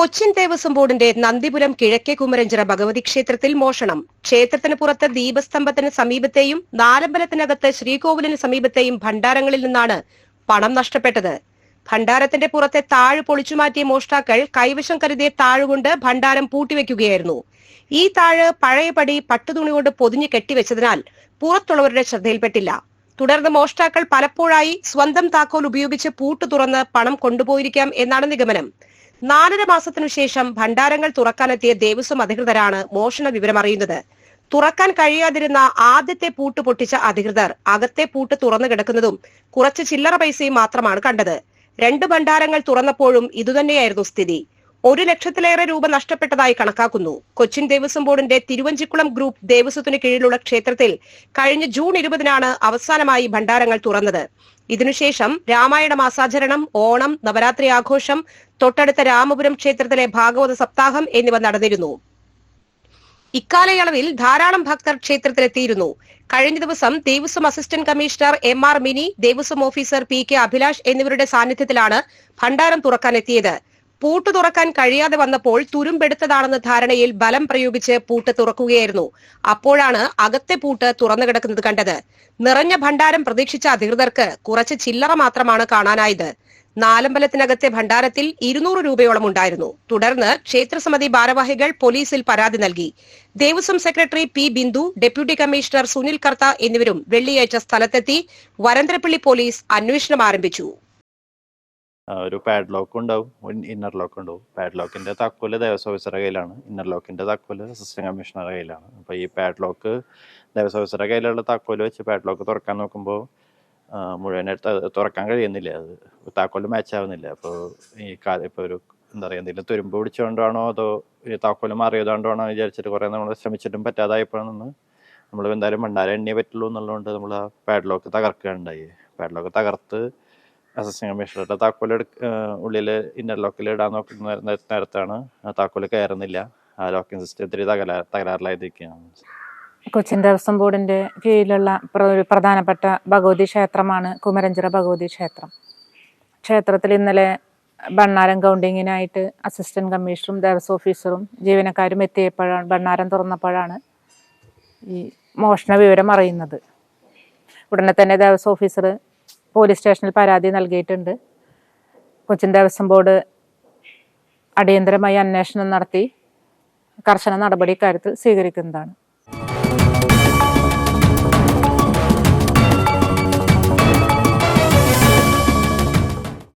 കൊച്ചിൻ ദേവസ്വം ബോർഡിന്റെ നന്ദിപുരം കിഴക്കേ കുമരഞ്ചിറ ഭഗവതി ക്ഷേത്രത്തിൽ മോഷണം. ക്ഷേത്രത്തിന് പുറത്ത് ദീപസ്തംഭത്തിന് സമീപത്തെയും നാലമ്പലത്തിനകത്ത് ശ്രീകോവിലിന് സമീപത്തെയും ഭണ്ഡാരങ്ങളിൽ നിന്നാണ് പണം നഷ്ടപ്പെട്ടത്. ഭണ്ഡാരത്തിന്റെ പുറത്തെ താഴ് പൊളിച്ചുമാറ്റിയ മോഷ്ടാക്കൾ കൈവശം കരുതിയ താഴുകൊണ്ട് ഭണ്ഡാരം പൂട്ടിവെക്കുകയായിരുന്നു. ഈ താഴ് പഴയപടി പട്ടുതുണി കൊണ്ട് പൊതിഞ്ഞു കെട്ടിവെച്ചതിനാൽ പുറത്തുള്ളവരുടെ ശ്രദ്ധയിൽപ്പെട്ടില്ല. തുടർന്ന് മോഷ്ടാക്കൾ പലപ്പോഴായി സ്വന്തം താക്കോൽ ഉപയോഗിച്ച് പൂട്ട് തുറന്ന് പണം കൊണ്ടുപോയിരിക്കാം എന്നാണ് നിഗമനം. നാലര മാസത്തിനു ശേഷം ഭണ്ഡാരങ്ങൾ തുറക്കാനെത്തിയ ദേവസ്വം അധികൃതരാണ് മോഷണ വിവരം അറിയുന്നത്. തുറക്കാൻ കഴിയാതിരുന്ന ആദ്യത്തെ പൂട്ട് പൊട്ടിച്ച അധികൃതർ അകത്തെ പൂട്ട് തുറന്നു കിടക്കുന്നതും കുറച്ച് ചില്ലറ പൈസയും മാത്രമാണ് കണ്ടത്. രണ്ട് ഭണ്ഡാരങ്ങൾ തുറന്നപ്പോഴും ഇതുതന്നെയായിരുന്നു സ്ഥിതി. ഒരു ലക്ഷത്തിലേറെ രൂപ നഷ്ടപ്പെട്ടതായി കണക്കാക്കുന്നു. കൊച്ചിൻ ദേവസ്വം ബോർഡിന്റെ തിരുവഞ്ചിക്കുളം ഗ്രൂപ്പ് ദേവസ്വത്തിന് കീഴിലുള്ള ക്ഷേത്രത്തിൽ കഴിഞ്ഞ ജൂൺ ഇരുപതിനാണ് അവസാനമായി ഭണ്ഡാരങ്ങൾ തുറന്നത്. ഇതിനുശേഷം രാമായണ മാസാചരണം ഓണം നവരാത്രി ആഘോഷം തൊട്ടടുത്ത രാമപുരം ക്ഷേത്രത്തിലെ ഭാഗവത സപ്താഹം എന്നിവ നടന്നിരുന്നു. ഇക്കാലയളവിൽ ധാരാളം ഭക്തർ ക്ഷേത്രത്തിലെത്തിയിരുന്നു. കഴിഞ്ഞ ദിവസം Devaswom assistant commissioner M R Mini Devaswom officer P K Abhilash എന്നിവരുടെ സാന്നിധ്യത്തിലാണ് ഭണ്ഡാരം തുറക്കാനെത്തിയത്. പൂട്ട് തുറക്കാൻ കഴിയാതെ വന്നപ്പോൾ തുരുമ്പെടുത്തതാണെന്ന ധാരണയിൽ ബലം പ്രയോഗിച്ച് പൂട്ട് തുറക്കുകയായിരുന്നു. അപ്പോഴാണ് അകത്തെ പൂട്ട് തുറന്നു കിടക്കുന്നത് കണ്ടത്. നിറഞ്ഞ ഭണ്ഡാരം പ്രതീക്ഷിച്ച അധികൃതർക്ക് കുറച്ച് ചില്ലറ മാത്രമാണ് കാണാനായത്. നാലമ്പലത്തിനകത്തെ ഭണ്ഡാരത്തിൽ ഇരുന്നൂറ് രൂപയോളം ഉണ്ടായിരുന്നു. തുടർന്ന് ക്ഷേത്രസമിതി ഭാരവാഹികൾ പോലീസിൽ പരാതി നൽകി. Devaswom secretary P Bindu deputy commissioner Sunil Kartha എന്നിവരും വെള്ളിയാഴ്ച സ്ഥലത്തെത്തി വരന്തരപ്പള്ളി പോലീസ് അന്വേഷണം ആരംഭിച്ചു. ഒരു പാഡ് ലോക്ക് ഉണ്ടാവും ഇന്നർ ലോക്ക് ഉണ്ടാവും. പാഡ് ലോക്കിന്റെ താക്കോൽ ദേവസ്വം ഓഫീസറുടെ കയ്യിലാണ്. ഇന്നർ ലോക്കിന്റെ താക്കോൽ അസിസ്റ്റന്റ് കമ്മീഷണറുടെ കയ്യിലാണ്. അപ്പോൾ ഈ പാഡ് ലോക്ക് ദേവസ്വം ഓഫീസറുടെ കയ്യിലുള്ള താക്കോൽ വെച്ച് പാഡ് ലോക്ക് തുറക്കാൻ നോക്കുമ്പോൾ മുഴുവനായിട്ട് തുറക്കാൻ കഴിയുന്നില്ല. അത് താക്കോൽ മാച്ച് ആവുന്നില്ല. അപ്പോൾ ഈ കാ ഇപ്പോൾ ഒരു എന്താ പറയുക എന്തെങ്കിലും തുരുമ്പ് പിടിച്ചുകൊണ്ടാണോ അതോ ഈ താക്കോൽ മാറിയതുകൊണ്ടാണോ വിചാരിച്ചിട്ട് കുറേ നമ്മൾ ശ്രമിച്ചിട്ടും പറ്റാതായപ്പോഴാണ് നമ്മൾ എന്തായാലും മണ്ണാര എണ്ണിയേ പറ്റുള്ളൂ എന്നുള്ളതുകൊണ്ട് നമ്മൾ ആ പാഡ് ലോക്ക് തകർക്കുകയുണ്ടായി പാഡ് ലോക്ക് തകർത്ത് അസിസ്റ്റന്റ് കമ്മീഷണറുടെ താക്കോൽ ഉള്ളിൽ ഇന്നർ ലോക്കിൽ ഇടാൻ നോക്കുന്ന നേര- നേര- നേരത്താണ് താക്കോൽ കയറുന്നില്ല. ആ ലോക്കിംഗ് സിസ്റ്റം ഇത്തിരി തകരാ തകരാറിലായിരിക്കുകയാണ് കൊച്ചിൻ ദേവസ്വം ബോർഡിന്റെ കീഴിലുള്ള ഒരു പ്രധാനപ്പെട്ട ഭഗവതി ക്ഷേത്രമാണ് കുമരഞ്ചിറ ഭഗവതി ക്ഷേത്രം. ക്ഷേത്രത്തിൽ ഇന്നലെ ഭണ്ണാരം കൗണ്ടിങ്ങിനായിട്ട് അസിസ്റ്റന്റ് കമ്മീഷണറും ദേവസ്വം ഓഫീസറും ജീവനക്കാരും എത്തിയപ്പോഴാണ് ഭണ്ണാരം തുറന്നപ്പോഴാണ് ഈ മോഷണ വിവരം അറിയുന്നത്. ഉടനെ തന്നെ ദേവസ്വം ഓഫീസർ പോലീസ് സ്റ്റേഷനിൽ പരാതി നൽകിയിട്ടുണ്ട്. കൊച്ചിൻ ദേവസ്വം ബോർഡ് അടിയന്തരമായി അന്വേഷണം നടത്തി കർശന നടപടി ഇക്കാര്യത്തിൽ സ്വീകരിക്കുന്നതാണ്.